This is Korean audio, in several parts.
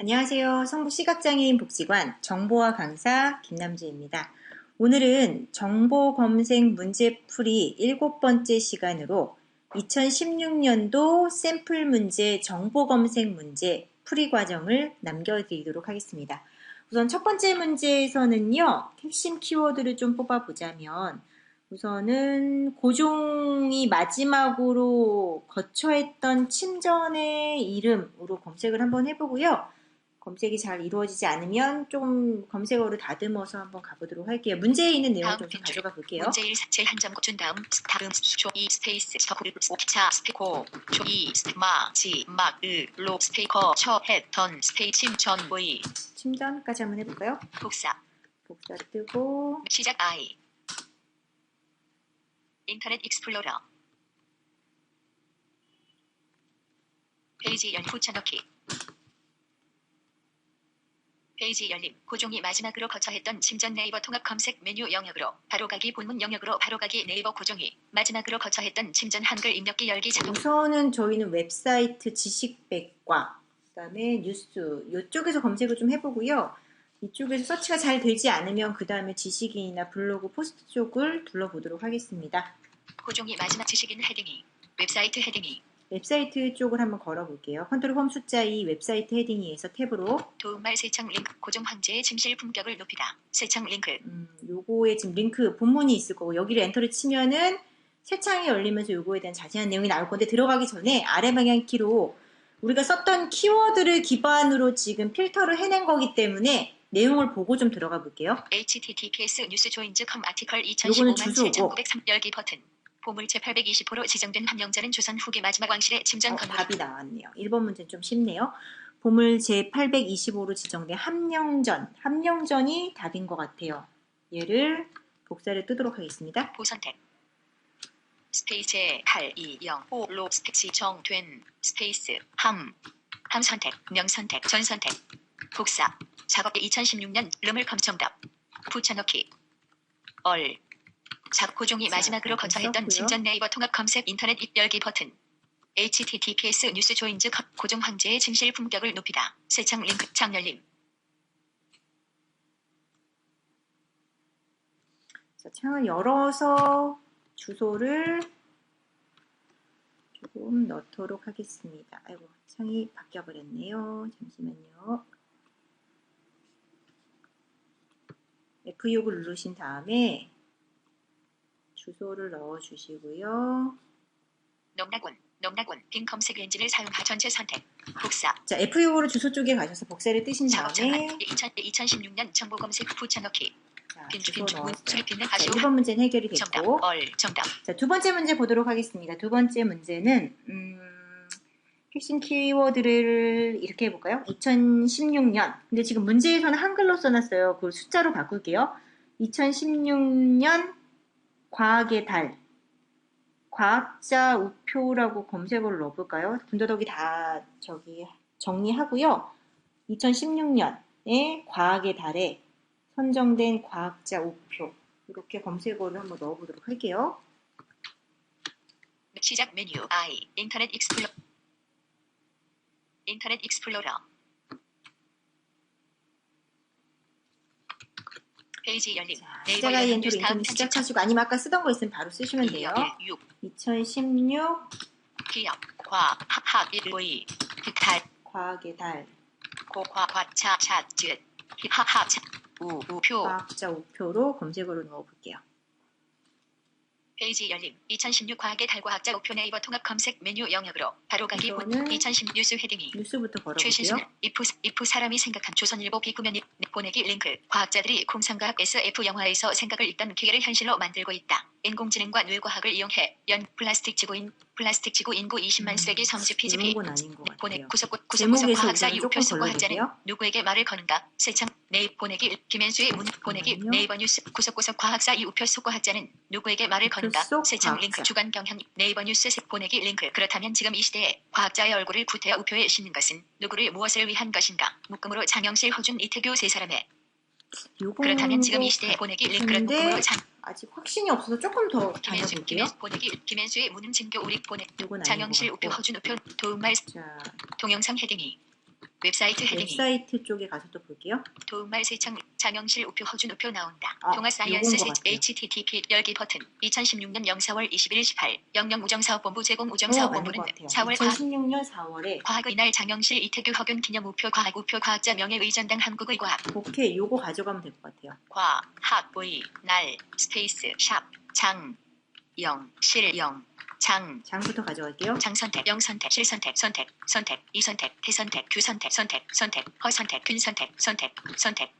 안녕하세요. 성북 시각장애인 복지관 정보화 강사 김남주입니다. 오늘은 정보 검색 문제풀이 일곱 번째 시간으로 2016년도 샘플 문제 정보 검색 문제 풀이 과정을 남겨드리도록 하겠습니다. 우선 첫 번째 문제에서는요, 핵심 키워드를 좀 뽑아보자면, 우선은 고종이 마지막으로 거처했던 침전의 이름으로 검색을 한번 해보고요. 검색이 잘 이루어지지 않으면 좀 검색어를 다듬어서 한번 가보도록 할게요. 문제에 있는 내용을 좀 가져가 볼게요. 문제 1 제한 점준 다음 다음 조이 스페이스 스토리 차 스피코 조이 마지 막으로 스피커 처했던 스페이 침전 의 침전까지 한번 해볼까요? 복사. 복사 뜨고. 시작 I 인터넷 익스플로러. 페이지 열 붙여넣기 페이지 열림 고종이 마지막으로 거쳐했던 침전 네이버 통합 검색 메뉴 영역으로 바로가기 본문 영역으로 바로가기 네이버 고종이 마지막으로 거쳐했던 침전 한글 입력기 열기 자동 우선은 저희는 웹사이트 지식백과 그다음에 뉴스 이쪽에서 검색을 좀 해보고요. 이쪽에서 서치가 잘 되지 않으면 그 다음에 지식인이나 블로그 포스트 쪽을 둘러보도록 하겠습니다. 고종이 마지막 지식인 헤딩이 웹사이트 헤딩이 웹사이트 쪽을 한번 걸어볼게요. 컨트롤 홈 숫자 2 웹사이트 헤딩이에서 탭으로 도움말 세창 링크 고종 황제의 침실 품격을 높이다 세창 링크 음, 요거에 지금 링크 본문이 있을 거고 여기를 엔터를 치면은 새 창이 열리면서 요거에 대한 자세한 내용이 나올 건데 들어가기 전에 아래 방향 키로 우리가 썼던 키워드를 기반으로 지금 필터를 해낸 거기 때문에 내용을 보고 좀 들어가 볼게요. https 뉴스 조인즈 컴 아티클 요거는 2015만 주소고. 7903 열기 버튼 보물체 820호로 지정된 함령자는 조선 후기 마지막 왕실의 침전 어, 건물 답이 나왔네요. 1번 문제는 좀 쉽네요. 보물 제825로 지정된 함령전. 함령전이 답인 것 같아요. 얘를 복사를 뜨도록 하겠습니다. 보선택 스페이스 8 2 0 5로 스페이스 정된 스페이스 함 함 선택 명 선택 전 선택 복사 작업 2016년 름을 검정답 붙여넣기 얼 작업 고종이 자, 마지막으로 거쳐했던 썼고요. 침전 네이버 통합 검색 인터넷 입 열기 버튼 https 뉴스 조인즈 컵 고종 황제의 침실 품격을 높이다 세창 링크 창 열림 자, 창을 열어서 주소를 조금 넣도록 하겠습니다. 아이고, 창이 바뀌어 버렸네요. 잠시만요. F6을 누르신 다음에 주소를 넣어 주시고요. 농락원 농락원 빈 검색 엔진을 사용하 전체 선택 복사 자, F6으로 주소 쪽에 가셔서 복사를 뜨신 다음에 전환 2000, 2016년 정보 검색 붙여넣기 자, 빈 주소 빈문 넣었어요. 수립 빈는 자, 하시오 1번 문제는 해결이 정답 됐고 얼 정답 자, 두 번째 문제 보도록 하겠습니다. 두 번째 문제는 음, 핵심 키워드를 이렇게 해볼까요? 2016년. 근데 지금 문제에서는 한글로 써놨어요. 그걸 숫자로 바꿀게요. 2016년 과학의 달. 과학자 우표라고 검색어를 넣어볼까요? 군더더기 다 저기 정리하고요. 2016년에 과학의 달에 선정된 과학자 우표. 이렇게 검색어를 한번 넣어보도록 할게요. 시작 메뉴 I 인터넷 익스플로 인터넷 익스플로러 페이지 열림 뉴스 다음 인터넷 시작하시고 아니면 아까 쓰던 거 있으면 바로 쓰시면 돼요. 6 2016 기업 과학 일의 달 과학의 달. 고과 과차차쯧 하하차 우우표. 과학자 우표로 검색어로 넣어볼게요. 페이지 열림 2016 과학의 달 과학자 우표 네이버 통합 검색 메뉴 영역으로 바로 가기 본 이거는 2010 뉴스 헤딩이 뉴스부터 최신순 걸어볼게요. 이프 이프 사람이 생각한 조선일보 비구면 이- 보내기 링크 과학자들이 공상과학 SF 영화에서 생각을 읽던 기계를 현실로 만들고 있다. 인공지능과 뇌과학을 이용해 연 플라스틱 지구인 플라스틱 지구 인구 20만 세기 성지 것 보내. 구석 구석 구석 제목에서 과학자 우선 유표 조금 소과학자는 걸러볼게요. 누구에게 말을 거는가 세창 네이 보내기 김현수의 문 보내기. 네이버 뉴스 구석구석 과학자 이우표 소과학자는 누구에게 말을 거는가 속 세창. 링크 주간 경향 네이버 뉴스 색 보내기 링크 그렇다면 지금 이 시대에 과학자의 얼굴을 구태여 우표에 싣는 것은 누구를 무엇을 위한 것인가 묶음으로 장영실 허준 이태규 세 사람의 그렇다면 지금 이뭐 시대에 보내기 링크 그런 같은데 묶음으로 장 아직 확신이 없어서 조금 더 김현수. 김현수 보내기 김현수의 무능 증교 우리 보내 장영실 우표. 허준 우표 도움말 자, 동영상 헤딩이 웹사이트 헤딩이 웹사이트 쪽에 가서 또 볼게요. 도움말 세창 장영실 우표 허준 우표 나온다. 아, 동아 사이언스. HTTP 열기 버튼 2016년 0 4월 21일 18 영영 우정사업본부 제공 어, 우정사업본부는 맞는 것 같아요. 4월 과학 2016년 4월에 과학의 날 장영실 이태규 허균 기념 우표 과학 우표 과학자 명예의전당 한국의 과학 오케이 요거 가져가면 될 것 같아요. 과학 의 날 스페이스 샵 장 영실 영 장. 장부터 가져갈게요. 장선택, 영선택, 실선택, 선택, 선택, 이선택, 대선택, 규선택, 선택, 선택, 허선택, 균선택, 선택, 선택,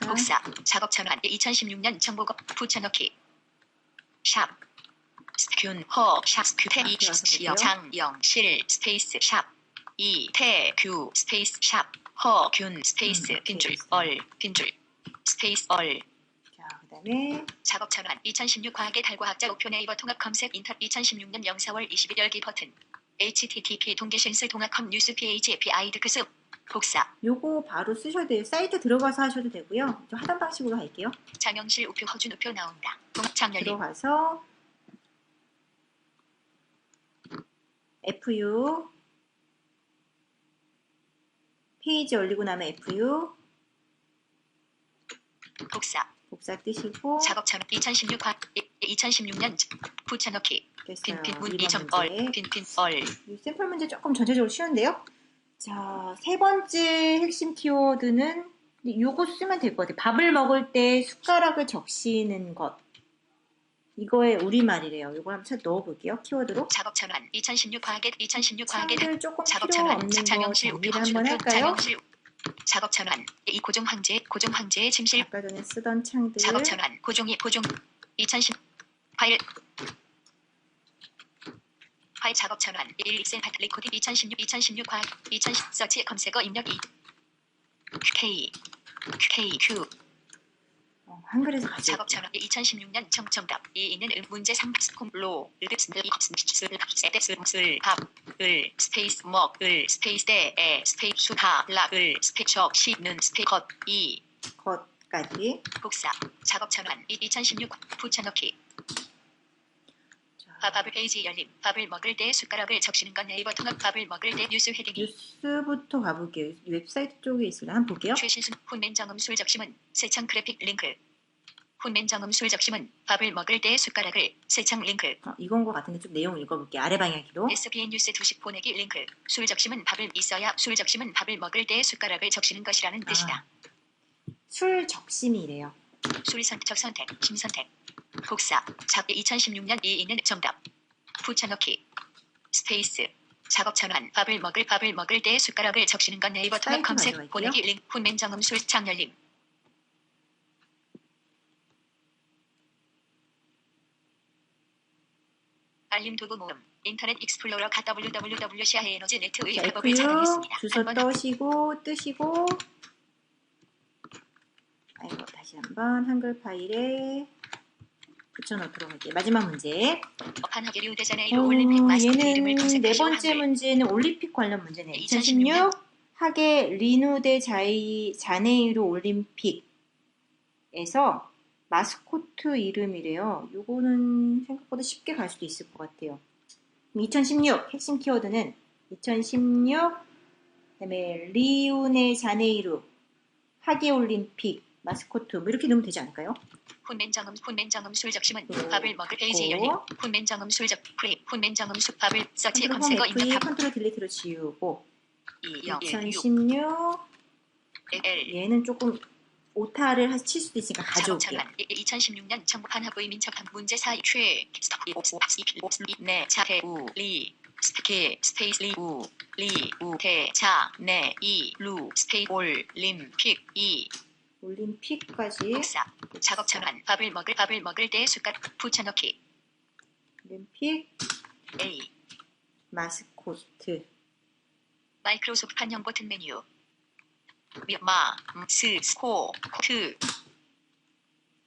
복사. 복사, 작업 전환, 2016년 정보급 붙여넣기, 샵, 균, 허, 샵, 규태, 이, 들어가서 시영, 볼게요. 장, 영, 실, 스페이스, 샵, 이, 태, 규, 스페이스, 샵, 허, 균, 스페이스, 음, 빈줄. 얼, 빈줄, 스페이스, 얼, 다음에 작업 전환. 2016 과학의 달과 학자 우표 네이버 통합 검색 인터 2016년 0 4월 20일 열기 버튼. Http 동계신스 동합컴 뉴스 php 아이드크스 복사. 요거 바로 쓰셔도 돼요. 사이트 들어가서 하셔도 되고요. 좀 하단 방식으로 할게요. 장영실 우표 허준 우표 나온다. 동합 장열림 들어가서 FU 페이지 열리고 나면 FU 복사 복사 뜨시고 작업 전환 2016 과학 2016년 붙여넣기 됐어요. 빈빈 문 2번 2점 문제. 얼 빈빈 얼이 샘플 문제 조금 전체적으로 쉬운데요. 자, 세 번째 핵심 키워드는 요거 쓰면 될 것 같아요. 밥을 먹을 때 숟가락을 적시는 것. 이거의 우리말이래요. 요거 한번 쳐 넣어볼게요. 키워드로. 작업 전환 2016 과학의 2016 과학의 작업 전환 장영실 우표 한번 할까요? 장영실 작업 전환. 이 고정 황제 고정 황제의 침실. 아까 전에 쓰던 창들. 작업 전환. 고종이 고종. 2010 파일. 파일 작업 전환. 1 익셀 파트 리코딩. 2016 2016 과학. 2010 서치 검색어 입력 2 K. K Q. 어, 한글에서 가져올게요. 작업 전환. 2016년 정 정답. 이 있는 음 문제 3 스콤로 으급스 슬밥 을 스페이스 먹을 스페이스 대에 스페이스 수하 락을 스페이스 시는 스페이스 컷이. 것까지. 복사. 작업 전환. 2016 붙여넣기. 자, 밥을 페이지 열림. 밥을 먹을 때 숟가락을 적시는 건 네이버 통합 밥을 먹을 때 뉴스 헤딩이. 뉴스부터 가볼게요. 웹사이트 쪽에 있으려 한번 볼게요. 최신순 훈맨 정음 술 적심은 세창 그래픽 링크 훈맨 정음 술 적심은 밥을 먹을 때 숟가락을 세창 링크. 어, 이건 것 같은데 좀 내용 읽어볼게요. 아래 방향키로. SBN 뉴스 두식 보내기 링크. 술 적심은 밥을 있어야 술 적심은 밥을 먹을 때 숟가락을 적시는 것이라는 뜻이다. 술 적심이래요. 술 선택 선택 심선택. 복사. 잡 2016년 이 있는 정답. 붙여넣기 스페이스. 작업 전환. 밥을 먹을 밥을 먹을 때 숟가락을 적시는 건 네이버 통합 검색. 보내기 링크. 훈맨 정음 술 창열림 알림 도구 모음 인터넷 익스플로러 가 www 시아 에너지 네트의 자, 작업을 FU 차단했습니다. 주소 떠시고 뜨시고 아이고 다시 한번 한글 파일에 붙여넣도록 할게요. 마지막 문제. 올림픽 이름을 검색하시오 네 번째. 문제는 올림픽 관련 문제네요. 2016 2016 하계 리누데 자이 자네이루 올림픽에서 마스코트 이름이래요. 요거는 생각보다 쉽게 갈 수도 있을 것 같아요. 2016 핵심 키워드는 2016 그다음에 리우네 자네이루 하계 올림픽 마스코트 뭐 이렇게 넣으면 되지 않을까요? 훈맨 정음 훈맨 정음 술 적심은 그리고 밥을 먹을 페이지 열림 훈맨 정음 술적 프리 훈맨 정음 술 밥을 서치 검색어 홈 F2 입력함 컨트롤 딜리트로 지우고 2 0 1 6 2016 L 얘는 조금 오타를 하- 칠 수도 있으니까 가져올게요. 전환 2016년 정부 판하부의 민첩한 문제 사이 최 스톱 이네 차해 우리 스케 스페이스 리우 리우 대자네이루 스페이스 올림픽 이. 올림픽까지. 복사. 작업 전환. 밥을 먹을 밥을 먹을 때 숟가락 붙여넣기. 올림픽. A. 마스코트. 마이크로소프트 판형 버튼 메뉴 마, 스, 코, 트,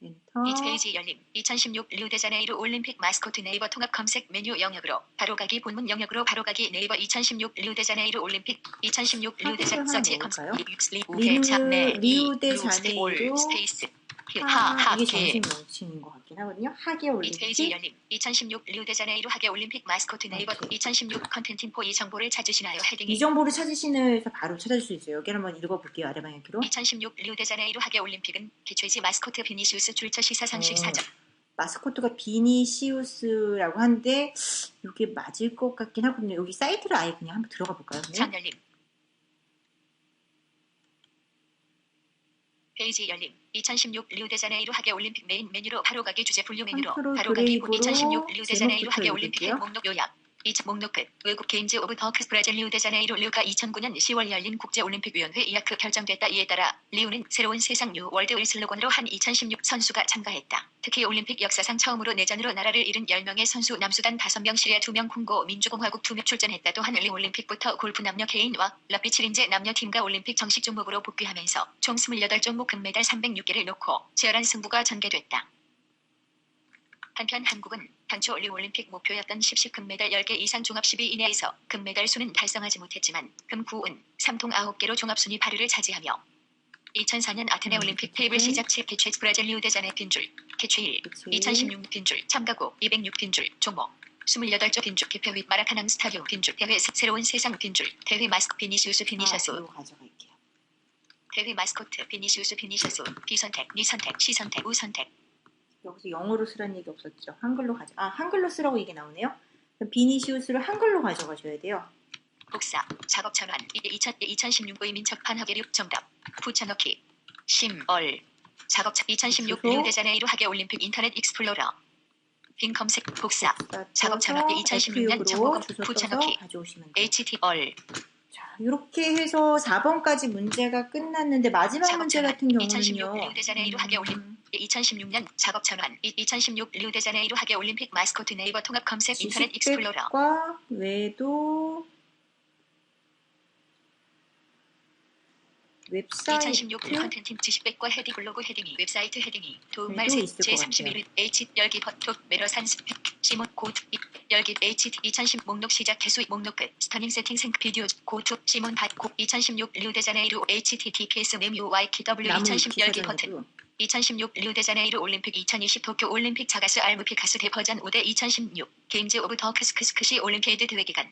이 페이지 열림. 2016 리우데자네이루 올림픽 마스코트 네이버 통합 검색 메뉴 영역으로 바로가기 본문 영역으로 바로가기 네이버 2016 리우데자네이루 올림픽 2016 리우데자 서치? 검색. 리우 리우데자네이루 스페이스. 히- 하, 하, 하, 이게 기. 정식 명칭인 것 같긴 하거든요. 하계 올림픽. 열림 2016 리우데자네이루 하계 올림픽 마스코트 네이버 오케이. 2016 컨텐틴포 이 정보를 찾으시나요? 헤딩이 이 정보를 찾으시면서 바로 찾을 수 있어요. 여기 한번 읽어볼게요. 아래 방향키로. 2016 리우데자네이루 하계 올림픽은 개최지 마스코트 비니시우스 출처 시사 상식 어. 사전 마스코트가 비니시우스라고 하는데 이게 맞을 것 같긴 하거든요. 여기 사이트를 아예 그냥 한번 들어가 볼까요? 그러면? 전 열림 페이지 열림 2016 리우데자네이루 하계 올림픽 메인 메뉴로 바로 가기 주제 분류 메뉴로 바로 가기 그레이브로 2016 리우데자네이루 하계 올림픽. 목록 요약 2차 목록 끝 외국 게임즈 오브 더크스 브라질 리우데자네이루 리우가 2009년 10월 열린 국제올림픽위원회 이하크 결정됐다 이에 따라 리우는 새로운 세상 뉴 월드를 슬로건으로 한 2016 선수가 참가했다. 특히 올림픽 역사상 처음으로 내전으로 나라를 잃은 10명의 선수 남수단 5명 시리아 2명 콩고 민주공화국 2명 출전했다. 또한 리 올림픽부터 골프 남녀 개인과 럭비 7인제 남녀 팀과 올림픽 정식 종목으로 복귀하면서 총 28종목 금메달 306개를 놓고 치열한 승부가 전개됐다. 한편 한국은 당초 리 올림픽 목표였던 10식 금메달 10개 이상 종합 10위 이내에서 금메달 수는 달성하지 못했지만 금 9은 3통 9개로 종합순위 8위를 차지하며 2004년 아테네 음, 올림픽 그치. 테이블 시작 7 개최 브라질 리우데자네 빈줄 개최 1 그치. 2016 빈줄 참가국 206 빈줄 종목 28조 빈줄 개표 및 마라카낭 스타디움 빈줄 대회 새- 새로운 세상 빈줄 대회 마스크 비니시우스 비니셔스 아. 대회 마스코트 비니시우스 비니셔스 비선택 니선택 시선택 우선택 여기서 영어로 쓰라는 얘기 없었죠. 한글로 가져. 아 한글로 쓰라고 이게 나오네요. 그럼 비니시우스를 한글로 가져가셔야 돼요. 복사 작업 전환 이게 2000, 2016의 민첩판 하계륙 정답 붙여넣기 심얼 작업 차2016 주소. 리우데자네이루 하계 올림픽 인터넷 익스플로러 빈 검색 복사 자, 작업 전환기 2016년 F6으로 정보검 붙여넣기. HT얼 자, 이렇게 해서 4번까지 문제가 끝났는데 마지막 문제. 같은 2016 경우는요. 리우데자네이루 하계 올림- 음, 2016년 작업 전환 2016 리우데자네이루 하계 올림픽 마스코트 네이버 통합 검색 인터넷 익스플로러 외에도 웹사이트 2016 컨텐츠 지식백과 헤딩 블로그 헤딩이 웹사이트 헤딩이 도움말 네, 세또 있을 것 제31일 H 열기 버톡 메러산 스펙 시몬 고트 이- 열기 H 2010 목록 시작 개수 목록 끝 스터닝 세팅 생크 비디오 고투 시몬 닷고 2016 리우데자네이루 HTTPS 메뉴 나무 2010 열기 버튼 기사전에도 2016 리우데자네이루 올림픽 2020 도쿄 올림픽 자가스 알무피 가스 대버전 5대 2016 게임즈 오브 더 크스크스크시 올림피아드 대회 기간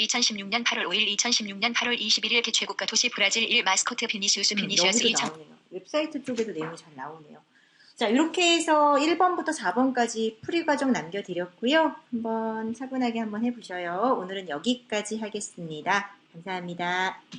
2016년 8월 5일 2016년 8월 21일 개최국가 도시 브라질 1 마스코트 비니시우스 음, 비니시우스 여기도 2000 나오네요. 웹사이트 쪽에도 내용이 잘 나오네요. 자, 이렇게 해서 1번부터 4번까지 풀이 과정 남겨드렸고요. 한번 차분하게 한번 해보셔요. 오늘은 여기까지 하겠습니다. 감사합니다.